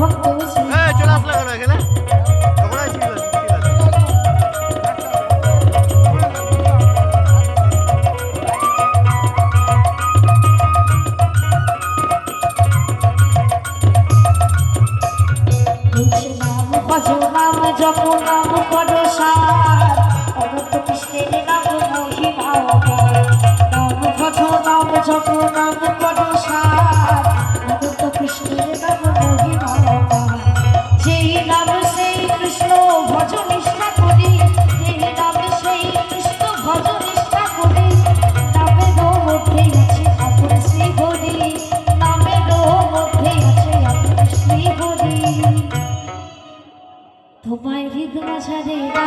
ভক্ত সাজে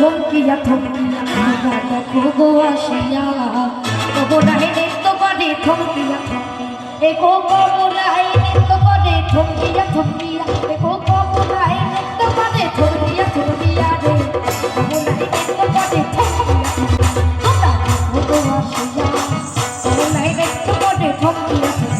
থমকিয়া থমকিয়া খাগা দেখো গো আসিয়া কবরাহে নৃত্য করে থমকিয়া থমকিয়া একো কবরাহে নৃত্য করে থমকিয়া থমকিয়া একো কবরাহে নৃত্য করে থমকিয়া থমকিয়া রে কবরাহে নৃত্য করে থমকিয়া খাগা দেখো গো আসিয়া কবরাহে নৃত্য করে থমকিয়া থমকিয়া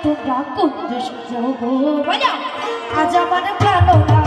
তোমরা কোন দেশে যাও গো বাজা আজ আমার প্রাণ